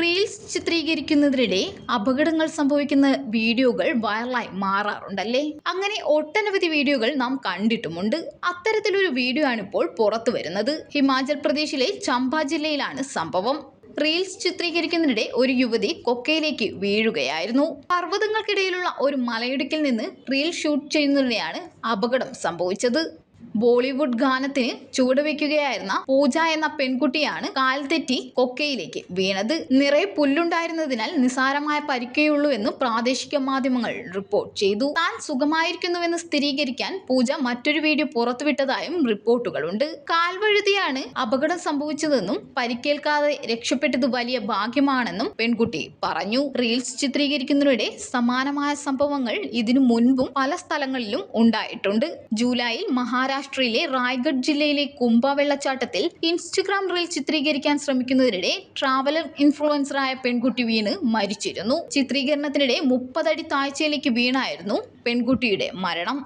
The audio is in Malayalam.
റീൽസ് ചിത്രീകരിക്കുന്നതിനിടെ അപകടങ്ങൾ സംഭവിക്കുന്ന വീഡിയോകൾ വൈറലായി മാറാറുണ്ടല്ലേ? അങ്ങനെ ഒട്ടനവധി വീഡിയോകൾ നാം കണ്ടിട്ടുമുണ്ട്. അത്തരത്തിലൊരു വീഡിയോ ആണ് ഇപ്പോൾ പുറത്തു വരുന്നത്. ഹിമാചൽ പ്രദേശിലെ ചമ്പ ജില്ലയിലാണ് സംഭവം. റീൽസ് ചിത്രീകരിക്കുന്നതിനിടെ ഒരു യുവതി കൊക്കയിലേക്ക് വീഴുകയായിരുന്നു. പർവതങ്ങൾക്കിടയിലുള്ള ഒരു മലയിടുക്കിൽ നിന്ന് റീൽ ഷൂട്ട് ചെയ്യുന്നതിനിടെയാണ് അപകടം സംഭവിച്ചത്. ബോളിവുഡ് ഗാനത്തിന് ചുവടുവെക്കുകയായിരുന്ന പൂജ എന്ന പെൺകുട്ടിയാണ് കാൽ തെറ്റി കൊക്കയിലേക്ക് വീണത്. നിറയെ പുല്ലുണ്ടായിരുന്നതിനാൽ നിസാരമായ പരിക്കേയുള്ളൂ എന്ന് പ്രാദേശിക മാധ്യമങ്ങൾ റിപ്പോർട്ട് ചെയ്തു. താൻ സുഖമായിരിക്കുന്നുവെന്ന് സ്ഥിരീകരിക്കാൻ പൂജ മറ്റൊരു വീഡിയോ പുറത്തുവിട്ടതായും റിപ്പോർട്ടുകളുണ്ട്. കാൽവഴുതിയാണ് അപകടം സംഭവിച്ചതെന്നും പരിക്കേൽക്കാതെ രക്ഷപ്പെട്ടത് വലിയ ഭാഗ്യമാണെന്നും പെൺകുട്ടി പറഞ്ഞു. റീൽസ് ചിത്രീകരിക്കുന്നതിനിടെ സമാനമായ സംഭവങ്ങൾ ഇതിനു മുൻപും പല സ്ഥലങ്ങളിലും ഉണ്ടായിട്ടുണ്ട്. ജൂലൈയിൽ മഹാരാഷ്ട്രയിലെ റായ്ഗഡ് ജില്ലയിലെ കുംഭ വെള്ളച്ചാട്ടത്തിൽ ഇൻസ്റ്റഗ്രാം റീൽ ചിത്രീകരിക്കാൻ ശ്രമിക്കുന്നതിനിടെ ട്രാവലർ ഇൻഫ്ലുവൻസറായ പെൺകുട്ടി വീണ് മരിച്ചിരുന്നു. ചിത്രീകരണത്തിനിടെ മുപ്പതടി താഴ്ചയിലേക്ക് വീണായിരുന്നു പെൺകുട്ടിയുടെ മരണം.